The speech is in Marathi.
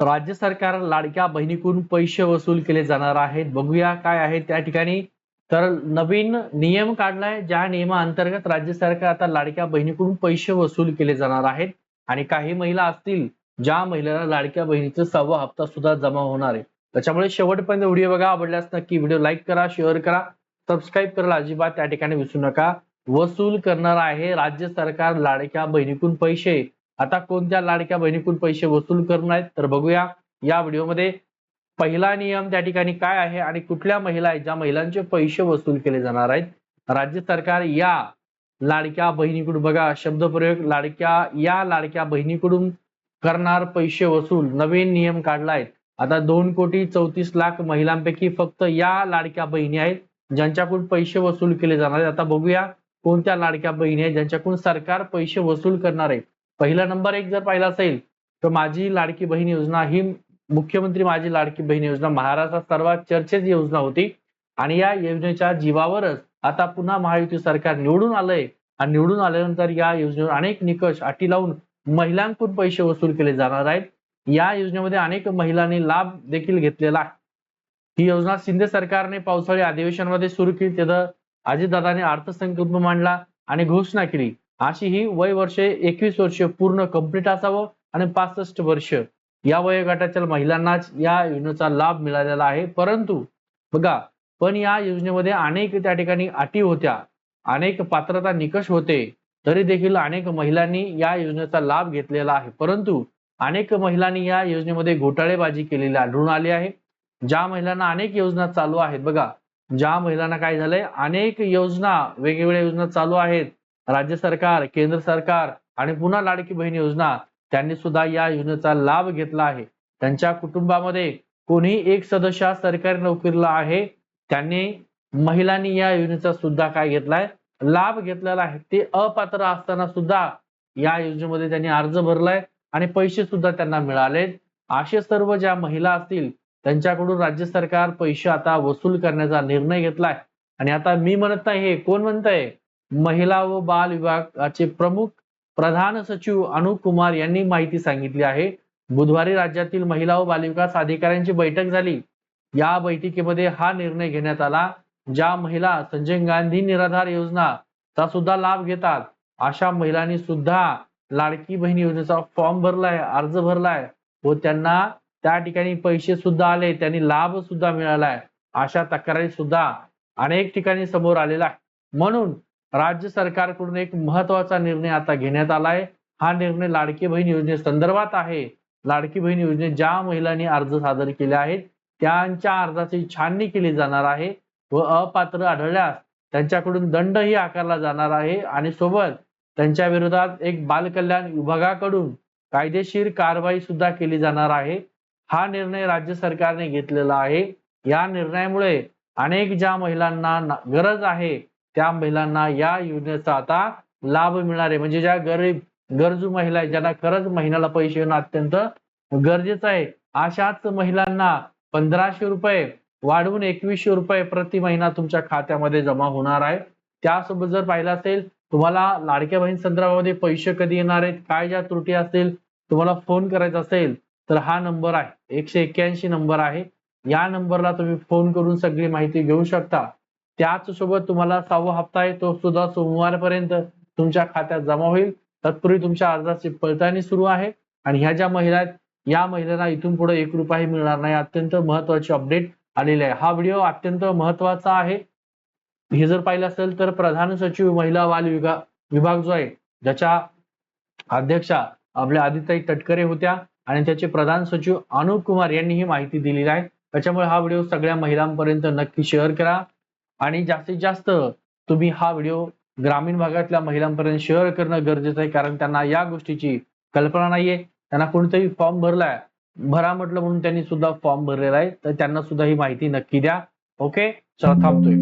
राज्य सरकार लाडक्या बहिणीकडून पैसे वसूल केले जाणार आहेत. बघूया काय आहे त्या ठिकाणी. तर नवीन नियम काढलाय ज्या नियमाअंतर्गत राज्य सरकार आता लाडक्या बहिणीकडून पैसे वसूल केले जाणार आहेत. आणि काही महिला असतील ज्या महिलेला लाडक्या बहिणीचा सहावा हप्ता सुद्धा जमा होणार आहे. त्याच्यामुळे शेवटपर्यंत व्हिडिओ बघा. आवडल्यास नक्की व्हिडिओ लाईक करा शेअर करा सबस्क्राईब करायला अजिबात त्या ठिकाणी विसरू नका. वसूल करणार आहे राज्य सरकार लाडक्या बहिणीकडून पैसे. आता कोणत्या लाडक्या बहिणीकडून पैसे वसूल करणार आहेत तर बघूया. या व्हिडिओमध्ये पहिला नियम त्या ठिकाणी काय आहे आणि कुठल्या महिला आहेत ज्या महिलांचे पैसे वसूल केले जाणार आहेत? राज्य सरकार या लाडक्या बहिणीकडून बघा शब्दप्रयोग लाडक्या या लाडक्या बहिणीकडून करणार पैसे वसूल नवीन नियम काढलाय आता दोन कोटी चौतीस लाख महिलांपैकी फक्त या लाडक्या बहिणी आहेत ज्यांच्याकडून पैसे वसूल केले जाणार आहेत. आता बघूया कोणत्या लाडक्या बहिणी आहेत ज्यांच्याकडून सरकार पैसे वसूल करणार आहे. पहिला नंबर एक जर पाहिला असेल तर माझी लाडकी बहीण योजना ही मुख्यमंत्री माझी लाडकी बहीण योजना महाराष्ट्रात सर्वात चर्चेत योजना होती. आणि या योजनेच्या जीवावरच आता पुन्हा महायुती सरकार निवडून आलंय. आणि निवडून आल्यानंतर या योजनेवर अनेक निकष अटी लावून महिलांकडून पैसे वसूल केले जाणार आहेत. या योजनेमध्ये अनेक महिलांनी लाभ देखील घेतलेला आहे. ही योजना शिंदे सरकारने पावसाळी अधिवेशनामध्ये सुरू केली. तेव्हा अजितदादाने अर्थसंकल्प मांडला आणि घोषणा केली. अशी ही वय वर्षे एकवीस वर्ष पूर्ण कंप्लीट असावं आणि पासष्ट वर्ष या वयोगटाच्या महिलांनाच या योजनेचा लाभ मिळालेला आहे. परंतु बघा पण या योजनेमध्ये अनेक त्या ठिकाणी अटी होत्या अनेक पात्रता निकष होते तरी देखील अनेक महिलांनी या योजनेचा लाभ घेतलेला आहे. परंतु अनेक महिलांनी या योजनेमध्ये घोटाळेबाजी केलेली आढळून आली आहे. ज्या महिलांना अनेक योजना चालू आहेत बघा ज्या महिलांना काय झालंय अनेक योजना वेगवेगळ्या योजना चालू आहेत. राज्य सरकार केंद्र सरकार आणि पुन्हा लाडकी बहीण योजना त्यांनी सुद्धा या योजनेचा लाभ घेतला आहे. त्यांच्या कुटुंबामध्ये कोणी एक सदस्य सरकारी नोकरीला आहे त्यांनी महिलांनी या योजनेचा सुद्धा काय घेतलाय? लाभ घेतलेला आहे. ते अपात्र असताना सुद्धा या योजनेमध्ये त्यांनी अर्ज भरलाय आणि पैसे सुद्धा त्यांना मिळाले. असे सर्व ज्या महिला असतील त्यांच्याकडून राज्य सरकार पैसे आता वसूल करण्याचा निर्णय घेतलाय. आणि आता मी म्हणत नाही हे कोण म्हणतंय? महिला व बाल विभागाचे प्रमुख प्रधान सचिव अनुप कुमार यांनी माहिती सांगितली आहे. बुधवारी राज्यातील महिला व बालविकास अधिकाऱ्यांची बैठक झाली. या बैठकीमध्ये हा निर्णय घेण्यात आला ज्या महिला संजय गांधी निराधार योजना चा सुद्धा लाभ घेतात. अशा महिलांनी सुद्धा लाडकी बहीण योजनेचा फॉर्म भरलाय अर्ज भरलाय व त्यांना त्या ठिकाणी पैसे सुद्धा आले त्यांनी लाभ सुद्धा मिळालाय. अशा तक्रारी सुद्धा अनेक ठिकाणी समोर आलेला आहे म्हणून राज्य सरकारकडून एक महत्त्वाचा निर्णय आता घेण्यात आलाय. हा निर्णय लाडकी बहीण योजनेसंदर्भात आहे. लाडकी बहीण योजनेत ज्या महिलांनी अर्ज सादर केले आहेत त्यांच्या अर्जाची छाननी केली जाणार आहे व अपात्र आढळल्यास त्यांच्याकडून दंडही आकारला जाणार आहे आणि सोबत त्यांच्या विरोधात एक बालकल्याण विभागाकडून कायदेशीर कारवाई सुद्धा केली जाणार आहे. हा निर्णय राज्य सरकारने घेतलेला आहे. या निर्णयामुळे अनेक ज्या महिलांना गरज आहे त्या महिलांना या योजनेचा आता लाभ मिळणार आहे. म्हणजे ज्या गरीब गरजू महिला आहेत ज्यांना खरंच महिन्याला पैसे येणं अत्यंत गरजेचं आहे. अशाच महिलांना पंधराशे रुपये वाढवून एकवीसशे रुपये प्रति महिना तुमच्या खात्यामध्ये जमा होणार आहे. त्यासोबत जर पाहिलं असेल तुम्हाला लाडक्या बहीण संदर्भामध्ये पैसे कधी येणार आहेत काय ज्या त्रुटी असतील तुम्हाला फोन करायचा असेल तर हा नंबर आहे. एकशे एक्क्याऐंशी नंबर आहे. या नंबरला तुम्ही फोन करून सगळी माहिती घेऊ शकता. त्याच सोबत तुम्हाला सहावा हप्ता आहे तो सुद्धा सोमवारपर्यंत तुमच्या खात्यात जमा होईल. तत्पूर्वी तुमच्या अर्जाची पडताळणी सुरू आहे आणि ह्या ज्या महिला आहेत या महिलांना इथून पुढे एक रुपयाही मिळणार नाही. अत्यंत महत्वाची अपडेट आलेली आहे. हा व्हिडिओ अत्यंत महत्त्वाचा आहे. हे जर पाहिलं असेल तर प्रधान सचिव महिला बाल विभाग विभाग जो आहे ज्याच्या अध्यक्षा आपल्या आदिताई तटकरे होत्या आणि त्याचे प्रधान सचिव अनुप कुमार यांनी ही माहिती दिलेली आहे. त्याच्यामुळे हा व्हिडिओ सगळ्या महिलांपर्यंत नक्की शेअर करा. आणि जास्तीत जास्त तुम्ही हा व्हिडिओ ग्रामीण भागातल्या महिलांपर्यंत शेअर करणं गरजेचं आहे कारण त्यांना या गोष्टीची कल्पना नाहीये. त्यांना कोणताही फॉर्म भरलाय भरा म्हटलं म्हणून त्यांनी सुद्धा फॉर्म भरलेला आहे तर त्यांना सुद्धा ही माहिती नक्की द्या. ओके? चला थांबतोय.